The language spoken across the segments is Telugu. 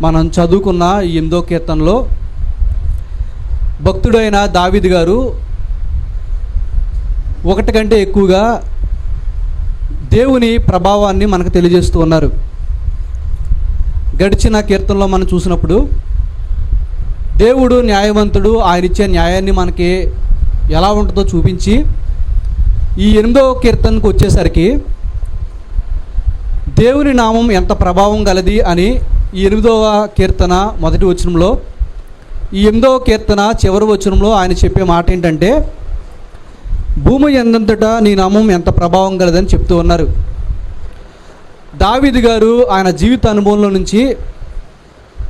మనం చదువుకున్న ఈ ఎనిమిదో కీర్తనలో భక్తుడైన దావిద్ గారు ఒకటి కంటే ఎక్కువగా దేవుని ప్రభావాన్ని మనకు తెలియజేస్తూ ఉన్నారు. గడిచిన కీర్తనలో మనం చూసినప్పుడు దేవుడు న్యాయవంతుడు ఆయన ఇచ్చే న్యాయాన్ని మనకి ఎలా ఉంటుందో చూపించి ఈ ఎనిమిదవ కీర్తనకు వచ్చేసరికి దేవుని నామం ఎంత ప్రభావం గలది అని ఈ ఎనిమిదవ కీర్తన మొదటి వచనంలో ఈ ఎనిమిదవ కీర్తన చివరి వచనంలో ఆయన చెప్పే మాట ఏంటంటే భూమి ఎందంతటా నీ నామం ఎంత ప్రభావం గలదని చెప్తూ ఉన్నారు. దావిది గారు ఆయన జీవిత అనుభవంలో నుంచి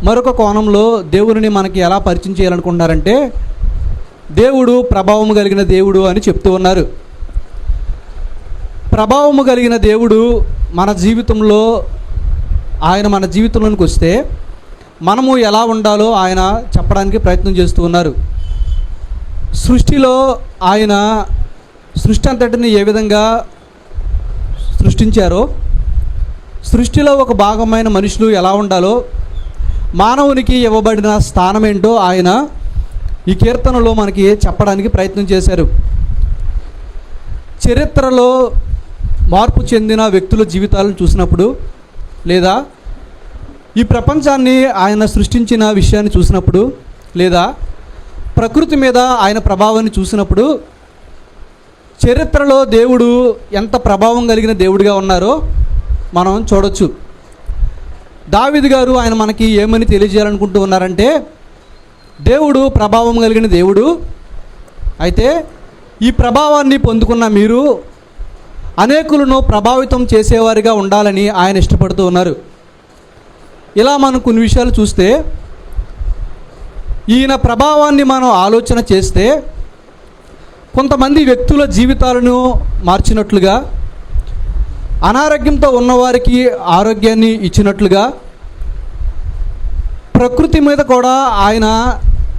మరొక కోణంలో దేవుడిని మనకి ఎలా పరిచయం చేయాలనుకుంటున్నారంటే దేవుడు ప్రభావం కలిగిన దేవుడు అని చెప్తూ ఉన్నారు. ప్రభావము కలిగిన దేవుడు మన జీవితంలో ఆయన మన జీవితంలోనికి వస్తే మనము ఎలా ఉండాలో ఆయన చెప్పడానికి ప్రయత్నం చేస్తూ ఉన్నారు. సృష్టిలో ఆయన సృష్టి అంతటిని ఏ విధంగా సృష్టించారో సృష్టిలో ఒక భాగమైన మనుషులు ఎలా ఉండాలో మానవునికి ఇవ్వబడిన స్థానం ఏంటో ఆయన ఈ కీర్తనలో మనకి చెప్పడానికి ప్రయత్నం చేశారు. చరిత్రలో మార్పు చెందిన వ్యక్తుల జీవితాలను చూసినప్పుడు లేదా ఈ ప్రపంచాన్ని ఆయన సృష్టించిన విషయాన్ని చూసినప్పుడు లేదా ప్రకృతి మీద ఆయన ప్రభావాన్ని చూసినప్పుడు చరిత్రలో దేవుడు ఎంత ప్రభావం కలిగిన దేవుడిగా ఉన్నారో మనం చూడొచ్చు. దావిద్ గారు ఆయన మనకి ఏమని తెలియజేయాలనుకుంటూ ఉన్నారంటే దేవుడు ప్రభావం కలిగిన దేవుడు అయితే ఈ ప్రభావాన్ని పొందుకున్న మీరు అనేకులను ప్రభావితం చేసేవారిగా ఉండాలని ఆయన ఇష్టపడుతూ ఉన్నారు. ఇలా మనం కొన్ని విషయాలు చూస్తే ఈయన ప్రభావాన్ని మనం ఆలోచన చేస్తే కొంతమంది వ్యక్తుల జీవితాలను మార్చినట్లుగా అనారోగ్యంతో ఉన్నవారికి ఆరోగ్యాన్ని ఇచ్చినట్లుగా ప్రకృతి మీద కూడా ఆయన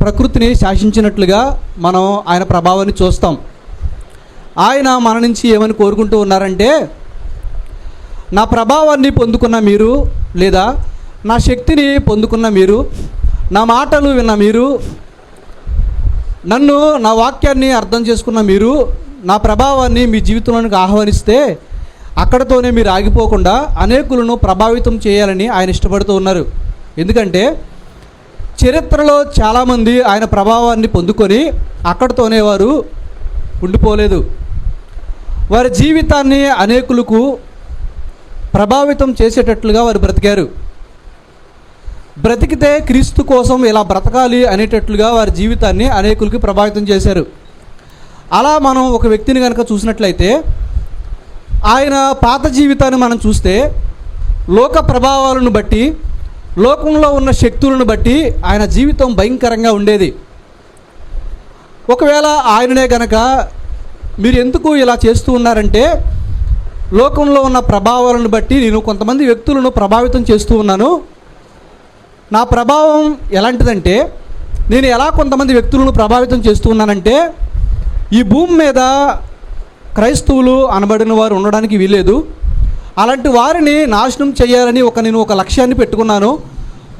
ప్రకృతిని శాసించినట్లుగా మనం ఆయన ప్రభావాన్ని చూస్తాం. ఆయన మన నుంచి ఏమని కోరుకుంటూ ఉన్నారంటే నా ప్రభావాన్ని పొందుకున్న మీరు లేదా నా శక్తిని పొందుకున్న మీరు నా మాటలు విన్న మీరు నన్ను నా వాక్యాన్ని అర్థం చేసుకున్న మీరు నా ప్రభావాన్ని మీ జీవితంలోనికి ఆహ్వానిస్తే అక్కడతోనే మీరు ఆగిపోకుండా అనేకులను ప్రభావితం చేయాలని ఆయన ఇష్టపడుతూ ఉన్నారు. ఎందుకంటే చరిత్రలో చాలామంది ఆయన ప్రభావాన్ని పొందుకొని అక్కడితోనే వారు ఉండిపోలేదు. వారి జీవితాన్ని అనేకులకు ప్రభావితం చేసేటట్లుగా వారు బ్రతికారు. బ్రతికితే క్రీస్తు కోసం ఇలా బ్రతకాలి అనేటట్లుగా వారి జీవితాన్ని అనేకులకి ప్రభావితం చేశారు. అలా మనం ఒక వ్యక్తిని కనుక చూసినట్లయితే ఆయన పాత జీవితాన్ని మనం చూస్తే లోక ప్రభావాలను బట్టి లోకంలో ఉన్న శక్తులను బట్టి ఆయన జీవితం భయంకరంగా ఉండేది. ఒకవేళ ఆయననే గనక మీరు ఎందుకు ఇలా చేస్తూ ఉన్నారంటే లోకంలో ఉన్న ప్రభావాలను బట్టి నేను కొంతమంది వ్యక్తులను ప్రభావితం చేస్తూ ఉన్నాను. నా ప్రభావం ఎలాంటిదంటే నేను ఎలా కొంతమంది వ్యక్తులను ప్రభావితం చేస్తూ ఉన్నానంటే ఈ భూమి మీద క్రైస్తవులు అనబడిన వారు ఉండడానికి వీలేదు అలాంటి వారిని నాశనం చేయాలని ఒక నేను ఒక లక్ష్యాన్ని పెట్టుకున్నాను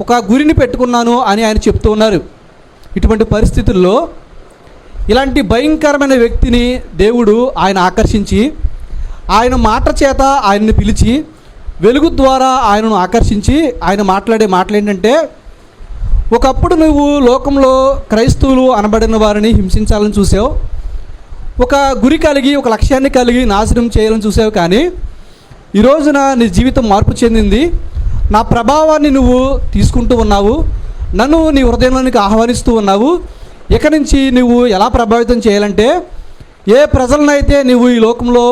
ఒక గురిని పెట్టుకున్నాను అని ఆయన చెప్తూ ఉన్నారు. ఇటువంటి పరిస్థితుల్లో ఇలాంటి భయంకరమైన వ్యక్తిని దేవుడు ఆయన ఆకర్షించి ఆయన మాట చేత ఆయన్ని పిలిచి వెలుగు ద్వారా ఆయనను ఆకర్షించి ఆయన మాట్లాడే మాటలు ఏంటంటే ఒకప్పుడు నువ్వు లోకంలో క్రైస్తవులు అనబడిన వారిని హింసించాలని చూసావు. ఒక గురి కలిగి ఒక లక్ష్యాన్ని కలిగి నాశనం చేయాలని చూసావు కానీ ఈ రోజున నీ జీవితం మార్పు చెందింది. నా ప్రభావాన్ని నువ్వు తీసుకుంటూ ఉన్నావు. నన్ను నీ హృదయంలోనికి ఆహ్వానిస్తూ ఉన్నావు. ఇక నుంచి నువ్వు ఎలా ప్రభావితం చేయాలంటే ఏ ప్రజలనైతే నువ్వు ఈ లోకంలో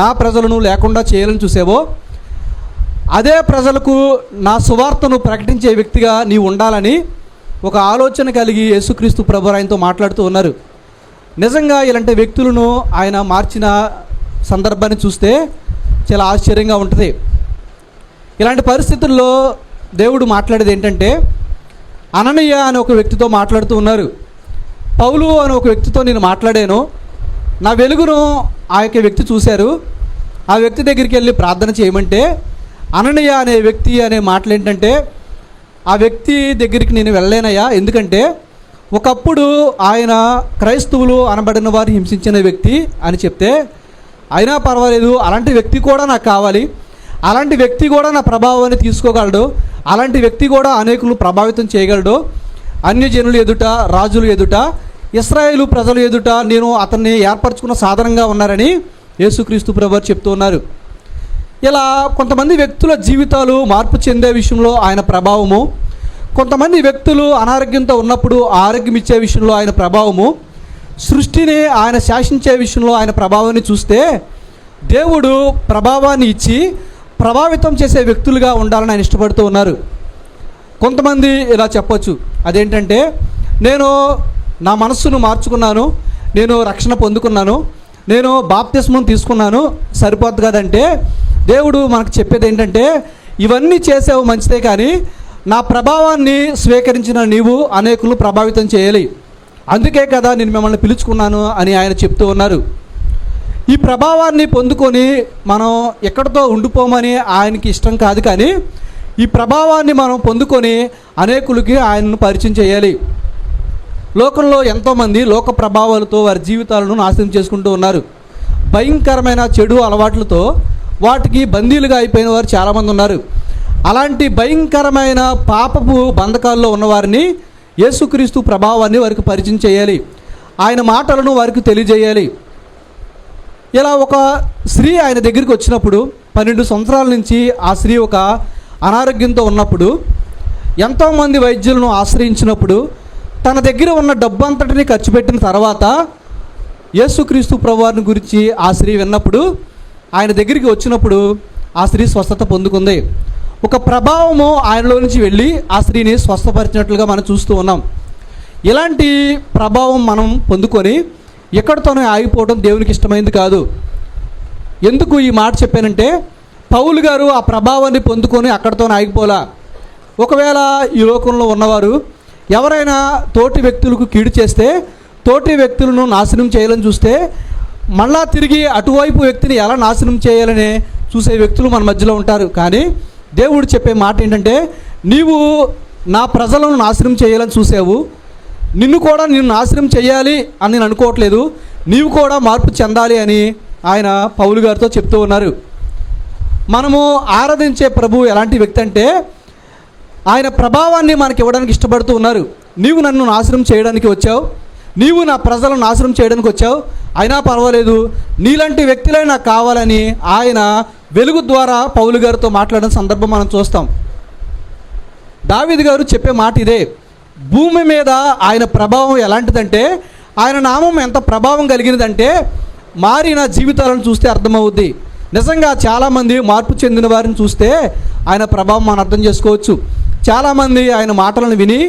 నా ప్రజలను లేకుండా చేయాలని చూసావో అదే ప్రజలకు నా సువార్తను ప్రకటించే వ్యక్తిగా నీవు ఉండాలని ఒక ఆలోచన కలిగి యేసుక్రీస్తు ప్రభు ఆయనతో మాట్లాడుతూ ఉన్నారు. నిజంగా ఇలాంటి వ్యక్తులను ఆయన మార్చిన సందర్భాన్ని చూస్తే చాలా ఆశ్చర్యంగా ఉంటుంది. ఇలాంటి పరిస్థితుల్లో దేవుడు మాట్లాడేది ఏంటంటే అననయ్య అనే ఒక వ్యక్తితో మాట్లాడుతూ ఉన్నారు. పౌలు అనే ఒక వ్యక్తితో నేను మాట్లాడాను. నా వెలుగును ఆ యొక్క వ్యక్తి చూశారు. ఆ వ్యక్తి దగ్గరికి వెళ్ళి ప్రార్థన చేయమంటే అననయ్య అనే వ్యక్తి అనే మాటలు ఏంటంటే ఆ వ్యక్తి దగ్గరికి నేను వెళ్ళలేనయ్యా. ఎందుకంటే ఒకప్పుడు ఆయన క్రైస్తవులు అనబడిన వారు హింసించిన వ్యక్తి అని చెప్తే అయినా పర్వాలేదు అలాంటి వ్యక్తి కూడా నాకు కావాలి. అలాంటి వ్యక్తి కూడా నా ప్రభావాన్ని తీసుకోగలడు. అలాంటి వ్యక్తి కూడా అనేకులు ప్రభావితం చేయగలడు. అన్యజనులు ఎదుట రాజులు ఎదుట ఇస్రాయేలు ప్రజలు ఎదుట నేను అతన్ని ఏర్పరచుకున్న సాధనంగా ఉన్నారని యేసుక్రీస్తు ప్రభు చెప్తూ ఉన్నారు. ఇలా కొంతమంది వ్యక్తుల జీవితాలు మార్పు చెందే విషయంలో ఆయన ప్రభావము కొంతమంది వ్యక్తులు అనారోగ్యంతో ఉన్నప్పుడు ఆరోగ్యం ఇచ్చే విషయంలో ఆయన ప్రభావము సృష్టిని ఆయన శాసించే విషయంలో ఆయన ప్రభావాన్ని చూస్తే దేవుడు ప్రభావాన్ని ఇచ్చి ప్రభావితం చేసే వ్యక్తులుగా ఉండాలని ఆయన ఇష్టపడుతూ ఉన్నారు. కొంతమంది ఇలా చెప్పొచ్చు. అదేంటంటే నేను నా మనస్సును మార్చుకున్నాను. నేను రక్షణ పొందుకున్నాను. నేను బాప్తిస్మం తీసుకున్నాను. సరిపోద్ది కదంటే దేవుడు మనకు చెప్పేది ఏంటంటే ఇవన్నీ చేసావు మంచిదే కానీ నా ప్రభావాన్ని స్వీకరించిన నీవు అనేకులు ప్రభావితం చేయాలి. అందుకే కదా నేను మిమ్మల్ని పిలుచుకున్నాను అని ఆయన చెప్తూ ఉన్నారు. ఈ ప్రభావాన్ని పొందుకొని మనం ఎక్కడితో ఉండిపోమని ఆయనకి ఇష్టం కాదు కానీ ఈ ప్రభావాన్ని మనం పొందుకొని అనేకులకి ఆయనను పరిచయం చేయాలి. లోకంలో ఎంతోమంది లోక ప్రభావాలతో వారి జీవితాలను నాశనం చేసుకుంటూ ఉన్నారు. భయంకరమైన చెడు అలవాట్లతో వాటికి బందీలుగా అయిపోయిన వారు చాలామంది ఉన్నారు. అలాంటి భయంకరమైన పాపపు బంధకాల్లో ఉన్నవారిని యేసుక్రీస్తు ప్రభావాన్ని వారికి పరిచయం చేయాలి. ఆయన మాటలను వారికి తెలియజేయాలి. ఇలా ఒక స్త్రీ ఆయన దగ్గరికి వచ్చినప్పుడు పన్నెండు సంవత్సరాల నుంచి ఆ స్త్రీ ఒక అనారోగ్యంతో ఉన్నప్పుడు ఎంతోమంది వైద్యులను ఆశ్రయించినప్పుడు తన దగ్గర ఉన్న డబ్బంతటిని ఖర్చు పెట్టిన తర్వాత యేసుక్రీస్తు ప్రభువారిని గురించి ఆ స్త్రీ విన్నప్పుడు ఆయన దగ్గరికి వచ్చినప్పుడు ఆ స్త్రీ స్వస్థత పొందుకుంది. ఒక ప్రభావము ఆయనలో నుంచి వెళ్ళి ఆ స్త్రీని స్వస్థపరిచినట్లుగా మనం చూస్తూ ఉన్నాం. ఇలాంటి ప్రభావం మనం పొందుకొని ఎక్కడితోనే ఆగిపోవడం దేవునికి ఇష్టమైంది కాదు. ఎందుకు ఈ మాట చెప్పానంటే పౌలు గారు ఆ ప్రభావాన్ని పొందుకొని అక్కడితోనే ఆగిపోలా. ఒకవేళ ఈ లోకంలో ఉన్నవారు ఎవరైనా తోటి వ్యక్తులకు కీడు చేస్తే తోటి వ్యక్తులను నాశనం చేయాలని చూస్తే మళ్ళా తిరిగి అటువైపు వ్యక్తిని ఎలా నాశనం చేయాలని చూసే వ్యక్తులు మన మధ్యలో ఉంటారు. కానీ దేవుడు చెప్పే మాట ఏంటంటే నీవు నా ప్రజలను నాశనం చేయాలని చూసావు. నిన్ను కూడా నిన్ను నాశనం చేయాలి అని నేను అనుకోవట్లేదు. నీవు కూడా మార్పు చెందాలి అని ఆయన పౌలు గారితో చెప్తూ ఉన్నారు. మనము ఆరాధించే ప్రభు ఎలాంటి వ్యక్తి అంటే ఆయన ప్రభావాన్ని మనకి ఇవ్వడానికి ఇష్టపడుతూ ఉన్నారు. నీవు నన్ను నాశనం చేయడానికి వచ్చావు. నీవు నా ప్రజలను నాశనం చేయడానికి వచ్చావు. అయినా పర్వాలేదు. నీలాంటి వ్యక్తులే నాకు కావాలని ఆయన వెలుగు ద్వారా పౌలు గారితో మాట్లాడిన సందర్భం మనం చూస్తాం. దావిద్ గారు చెప్పే మాట ఇదే. భూమి మీద ఆయన ప్రభావం ఎలాంటిదంటే ఆయన నామం ఎంత ప్రభావం కలిగినదంటే మారిన జీవితాలను చూస్తే అర్థమవుద్ది. నిజంగా చాలామంది మార్పు చెందిన వారిని చూస్తే ఆయన ప్రభావం మనం అర్థం చేసుకోవచ్చు. చాలామంది ఆయన మాటలను విని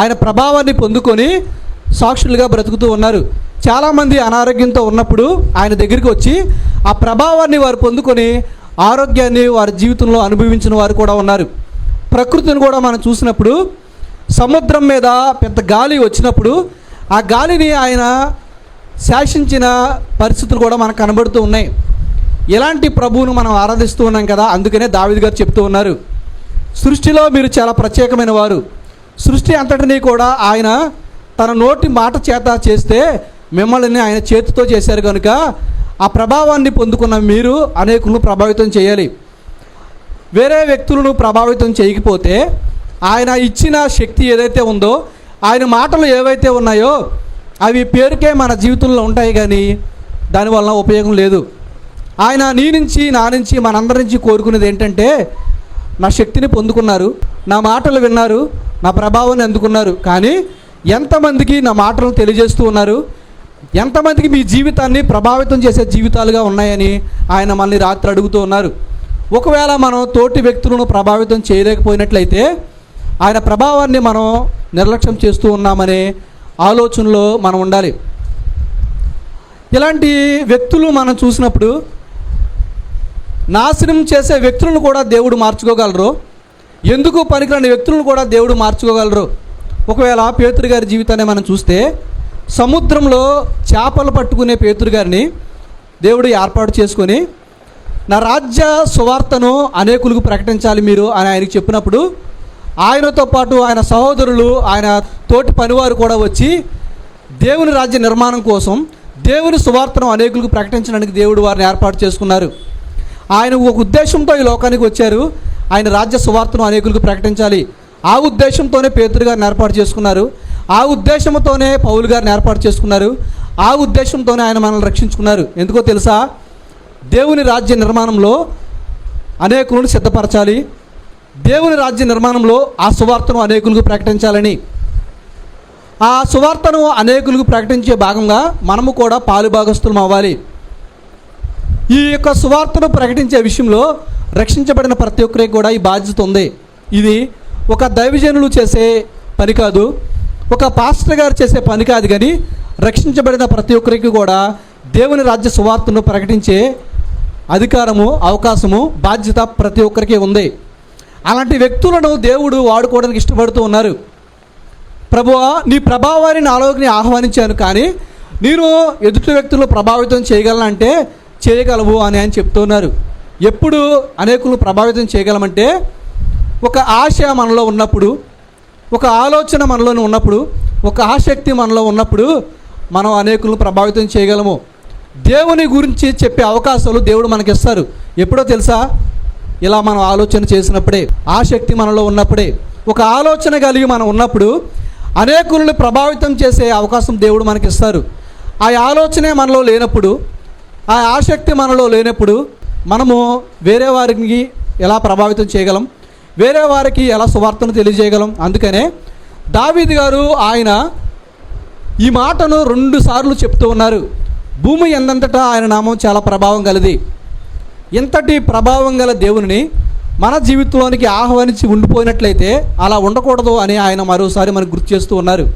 ఆయన ప్రభావాన్ని పొందుకొని సాక్షులుగా బ్రతుకుతూ ఉన్నారు. చాలామంది అనారోగ్యంతో ఉన్నప్పుడు ఆయన దగ్గరికి వచ్చి ఆ ప్రభావాన్ని వారు పొందుకొని ఆరోగ్యాన్ని వారి జీవితంలో అనుభవించిన వారు కూడా ఉన్నారు. ప్రకృతిని కూడా మనం చూసినప్పుడు సముద్రం మీద పెద్ద గాలి వచ్చినప్పుడు ఆ గాలిని ఆయన శాసించిన పరిస్థితులు కూడా మనకు కనబడుతూ ఉన్నాయి. ఇలాంటి ప్రభువును మనం ఆరాధిస్తూ ఉన్నాం కదా అందుకనే దావిద్ గారు చెప్తూ ఉన్నారు. సృష్టిలో మీరు చాలా ప్రత్యేకమైన వారు. సృష్టి అంతటినీ కూడా ఆయన తన నోటి మాట చేత చేస్తే మిమ్మల్ని ఆయన చేతితో చేశారు కనుక ఆ ప్రభావాన్ని పొందుకున్న మీరు అనేకులను ప్రభావితం చేయాలి. వేరే వ్యక్తులను ప్రభావితం చేయకపోతే ఆయన ఇచ్చిన శక్తి ఏదైతే ఉందో ఆయన మాటలు ఏవైతే ఉన్నాయో అవి పేరుకే మన జీవితంలో ఉంటాయి కానీ దానివల్ల ఉపయోగం లేదు. ఆయన నీ నుంచి నా నుంచి మనందరి నుంచి కోరుకునేది ఏంటంటే నా శక్తిని పొందుకున్నారు నా మాటలు విన్నారు నా ప్రభావాన్ని అందుకున్నారు. కానీ ఎంతమందికి నా మాటలను తెలియజేస్తూ ఉన్నారు ఎంతమందికి మీ జీవితాన్ని ప్రభావితం చేసే జీవితాలుగా ఉన్నాయని ఆయన మనల్ని రాత్రి అడుగుతూ ఉన్నారు. ఒకవేళ మనం తోటి వ్యక్తులను ప్రభావితం చేయలేకపోయినట్లయితే ఆయన ప్రభావాన్ని మనం నిర్లక్ష్యం చేస్తూ ఉన్నామనే ఆలోచనలో మనం ఉండాలి. ఇలాంటి వ్యక్తులు మనం చూసినప్పుడు నాశనం చేసే వ్యక్తులను కూడా దేవుడు మార్చుకోగలరు. ఎందుకు పనికిరాని వ్యక్తులను కూడా దేవుడు మార్చుకోగలరు? ఒకవేళ పేతురు గారి జీవితాన్ని మనం చూస్తే సముద్రంలో చేపలు పట్టుకునే పేతురు గారిని దేవుడు ఏర్పాటు చేసుకొని నా రాజ్య సువార్తను అనేకులకు ప్రకటించాలి మీరు అని ఆయనకి చెప్పినప్పుడు ఆయనతో పాటు ఆయన సహోదరులు ఆయన తోటి పనివారు కూడా వచ్చి దేవుని రాజ్య నిర్మాణం కోసం దేవుని సువార్తను అనేకులకు ప్రకటించడానికి దేవుడు వారిని ఏర్పాటు చేసుకున్నారు. ఆయన ఒక ఉద్దేశంతో ఈ లోకానికి వచ్చారు. ఆయన రాజ్య సువార్తను అనేకులకు ప్రకటించాలి. ఆ ఉద్దేశంతోనే పేతురు గారిని ఏర్పాటు చేసుకున్నారు. ఆ ఉద్దేశంతోనే పౌలు గారిని ఏర్పాటు చేసుకున్నారు. ఆ ఉద్దేశంతోనే ఆయన మనల్ని రక్షించుకున్నారు. ఎందుకో తెలుసా? దేవుని రాజ్య నిర్మాణంలో అనేకులను సిద్ధపరచాలి. దేవుని రాజ్య నిర్మాణంలో ఆ సువార్తను అనేకులకు ప్రకటించాలని. ఆ సువార్తను అనేకులకు ప్రకటించే భాగంగా మనము కూడా పాలు భాగస్థులం అవ్వాలి ఈ యొక్క సువార్తను ప్రకటించే విషయంలో రక్షించబడిన ప్రతి ఒక్కరికి కూడా ఈ బాధ్యత ఉంది. ఇది ఒక దైవజనులు చేసే పని కాదు ఒక పాస్టర్ గారు చేసే పని కాదు కానీ రక్షించబడిన ప్రతి ఒక్కరికి కూడా దేవుని రాజ్య సువార్తను ప్రకటించే అధికారము అవకాశము బాధ్యత ప్రతి ఒక్కరికి ఉంది. అలాంటి వ్యక్తులను దేవుడు వాడుకోవడానికి ఇష్టపడుతూ ఉన్నారు. ప్రభువా నీ ప్రభావాన్ని నాలోకి ఆహ్వానించాను కానీ నేను ఎదుటి వ్యక్తులు ప్రభావితం చేయగలనంటే చేయగలవు అని ఆయన చెప్తున్నారు. ఎప్పుడు అనేకులు ప్రభావితం చేయగలమంటే ఒక ఆశ మనలో ఉన్నప్పుడు ఒక ఆలోచన మనలోనే ఉన్నప్పుడు ఒక ఆసక్తి మనలో ఉన్నప్పుడు మనం అనేకులను ప్రభావితం చేయగలము. దేవుని గురించి చెప్పే అవకాశాలు దేవుడు మనకి ఇస్తారు ఎప్పుడో తెలుసా? ఇలా మనం ఆలోచన చేసినప్పుడే ఆసక్తి మనలో ఉన్నప్పుడే ఒక ఆలోచన కలిగి మనం ఉన్నప్పుడు అనేకులను ప్రభావితం చేసే అవకాశం దేవుడు మనకి ఇస్తారు ఆ ఆలోచనే మనలో లేనప్పుడు ఆ ఆసక్తి మనలో లేనప్పుడు మనము వేరే వారికి ఎలా ప్రభావితం చేయగలం? వేరే వారికి ఎలా సువార్తను తెలియజేయగలం? అందుకనే దావీద్ గారు ఆయన ఈ మాటను రెండు సార్లు చెప్తూ ఉన్నారు. భూమి ఎందంతటా ఆయన నామం చాలా ప్రభావం గలది. ఇంతటి ప్రభావం గల దేవుని మన జీవితంలోనికి ఆహ్వానించి ఉండిపోయినట్లయితే అలా ఉండకూడదు అని ఆయన మరోసారి మనకు గుర్తు చేస్తూ ఉన్నారు.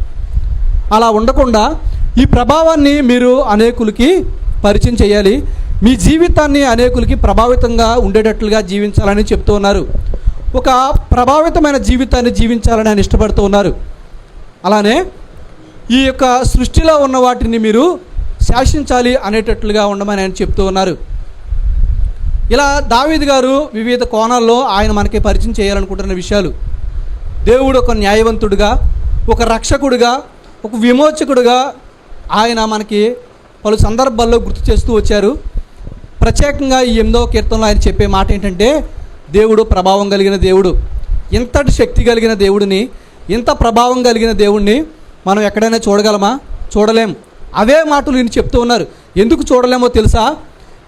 అలా ఉండకుండా ఈ ప్రభావాన్ని మీరు అనేకులకి పరిచయం చేయాలి. మీ జీవితాన్ని అనేకులకి ప్రభావితంగా ఉండేటట్లుగా జీవించాలని చెప్తూ ఉన్నారు. ఒక ప్రభావితమైన జీవితాన్ని జీవించాలని ఆయన ఇష్టపడుతూ ఉన్నారు. అలానే ఈ యొక్క సృష్టిలో ఉన్న వాటిని మీరు శాసించాలి అనేటట్లుగా ఉండమని ఆయన చెప్తూ ఉన్నారు. ఇలా దావీద్ గారు వివిధ కోణాల్లో ఆయన మనకి పరిచయం చేయాలనుకుంటున్న విషయాలు. దేవుడు ఒక న్యాయవంతుడిగా ఒక రక్షకుడిగా ఒక విమోచకుడిగా ఆయన మనకి పలు సందర్భాల్లో గుర్తు చేస్తూ వచ్చారు. ప్రత్యేకంగా ఈ ఎనిమిదవ కీర్తనలో ఆయన చెప్పే మాట ఏంటంటే దేవుడు ప్రభావం కలిగిన దేవుడు ఇంతటి శక్తి కలిగిన దేవుడిని ఇంత ప్రభావం కలిగిన దేవుడిని మనం ఎక్కడైనా చూడగలమా? చూడలేం. అవే మాటలు నేను చెప్తూ ఉన్నారు. ఎందుకు చూడలేమో తెలుసా?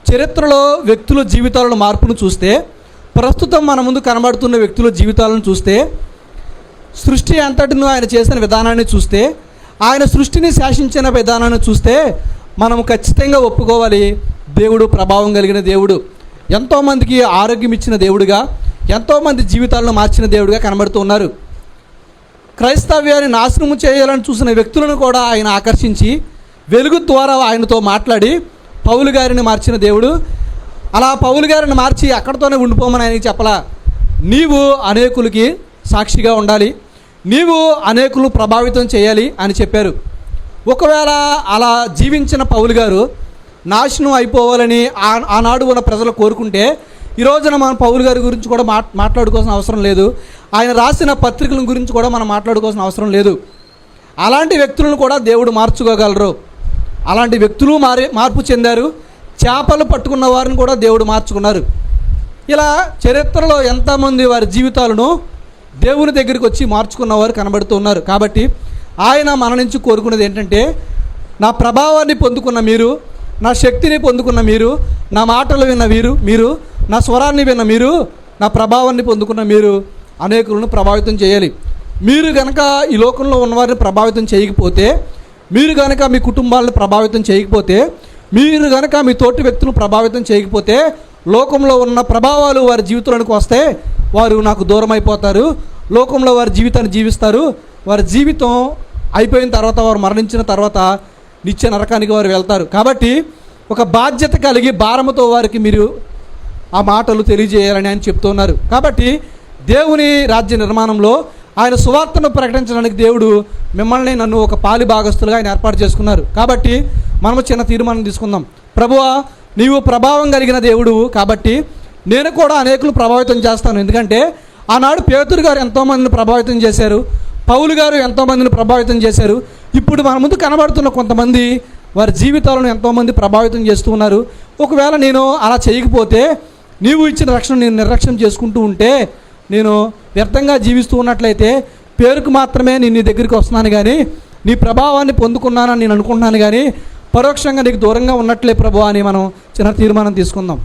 చరిత్రలో వ్యక్తుల జీవితాలను మార్పును చూస్తే ప్రస్తుతం మన ముందు కనబడుతున్న వ్యక్తుల జీవితాలను చూస్తే సృష్టి అంతటిను ఆయన చేసిన విధానాన్ని చూస్తే ఆయన సృష్టిని శాసించిన విధానాన్ని చూస్తే మనం ఖచ్చితంగా ఒప్పుకోవాలి. దేవుడు ప్రభావం కలిగిన దేవుడు. ఎంతోమందికి ఆరోగ్యం ఇచ్చిన దేవుడుగా ఎంతోమంది జీవితాలను మార్చిన దేవుడిగా కనబడుతూ ఉన్నారు. క్రైస్తవ్యాన్ని నాశనం చేయాలని చూసిన వ్యక్తులను కూడా ఆయన ఆకర్షించి వెలుగు ద్వారా ఆయనతో మాట్లాడి పౌలు గారిని మార్చిన దేవుడు. అలా పౌలు గారిని మార్చి అక్కడితోనే ఉండిపోమని ఆయనకి చెప్పలా? నీవు అనేకులకి సాక్షిగా ఉండాలి. నీవు అనేకులు ప్రభావితం చేయాలి అని చెప్పారు. ఒకవేళ అలా జీవించిన పౌలు గారు నాశనం అయిపోవాలని ఆ- ఆనాడు ఉన్న ప్రజలు కోరుకుంటే ఈ రోజున మనం పౌలు గారి గురించి కూడా మాట్ మాట్లాడుకోవాల్సిన అవసరం లేదు. ఆయన రాసిన పత్రికల గురించి కూడా మనం మాట్లాడుకోవాల్సిన అవసరం లేదు. అలాంటి వ్యక్తులను కూడా దేవుడు మార్చుకోగలరు. అలాంటి వ్యక్తులు మారి మార్పు చెందారు. చేపలు పట్టుకున్న వారిని కూడా దేవుడు మార్చుకున్నారు. ఇలా చరిత్రలో ఎంతమంది వారి జీవితాలను దేవుని దగ్గరికి వచ్చి మార్చుకున్నవారు కనబడుతూ ఉన్నారు. కాబట్టి ఆయన మన నుంచి కోరుకున్నది ఏంటంటే నా ప్రభావాన్ని పొందుకున్న మీరు నా శక్తిని పొందుకున్న మీరు నా మాటలు విన్న వీరు మీరు నా స్వరాన్ని విన్న మీరు నా ప్రభావాన్ని పొందుకున్న మీరు అనేకులను ప్రభావితం చేయాలి. మీరు కనుక ఈ లోకంలో ఉన్నవారిని ప్రభావితం చేయకపోతే మీరు కనుక మీ కుటుంబాలను ప్రభావితం చేయకపోతే మీరు కనుక మీ తోటి వ్యక్తులను ప్రభావితం చేయకపోతే లోకంలో ఉన్న ప్రభావాలు వారి జీవితంలోనికి వస్తే వారు నాకు దూరం అయిపోతారు లోకంలో వారి జీవితాన్ని జీవిస్తారు. వారి జీవితం అయిపోయిన తర్వాత వారు మరణించిన తర్వాత నిత్య నరకానికి వారు వెళ్తారు. కాబట్టి ఒక బాధ్యత కలిగి భారముతో వారికి మీరు ఆ మాటలు తెలియజేయాలని ఆయన చెప్తున్నారు కాబట్టి దేవుని రాజ్య నిర్మాణంలో ఆయన సువార్తను ప్రకటించడానికి దేవుడు మిమ్మల్ని నన్ను ఒక పాలి భాగస్తులుగా ఆయన ఏర్పాటు చేసుకున్నారు. కాబట్టి మనము చిన్న తీర్మానం తీసుకుందాం. ప్రభువా నీవు ప్రభావం కలిగిన దేవుడు కాబట్టి నేను కూడా అనేకులు ప్రభావితం చేస్తాను. ఎందుకంటే ఆనాడు పేతురు గారు ఎంతోమందిని ప్రభావితం చేశారు. పౌలు గారు ఎంతోమందిని ప్రభావితం చేశారు. ఇప్పుడు మన ముందు కనబడుతున్న కొంతమంది వారి జీవితాలను ఎంతోమంది ప్రభావితం చేస్తూ ఉన్నారు. ఒకవేళ నేను అలా చేయకపోతే నీవు ఇచ్చిన రక్షణ నేను నిర్లక్ష్యం చేసుకుంటూ ఉంటే నేను వ్యర్థంగా జీవిస్తూ ఉన్నట్లయితే పేరుకు మాత్రమే నేను నీ దగ్గరికి వస్తున్నాను కానీ నీ ప్రభావాన్ని పొందుకున్నానని నేను అనుకుంటున్నాను కానీ పరోక్షంగా నీకు దూరంగా ఉన్నట్లే ప్రభు అని మనం చిన్న తీర్మానం తీసుకుందాం.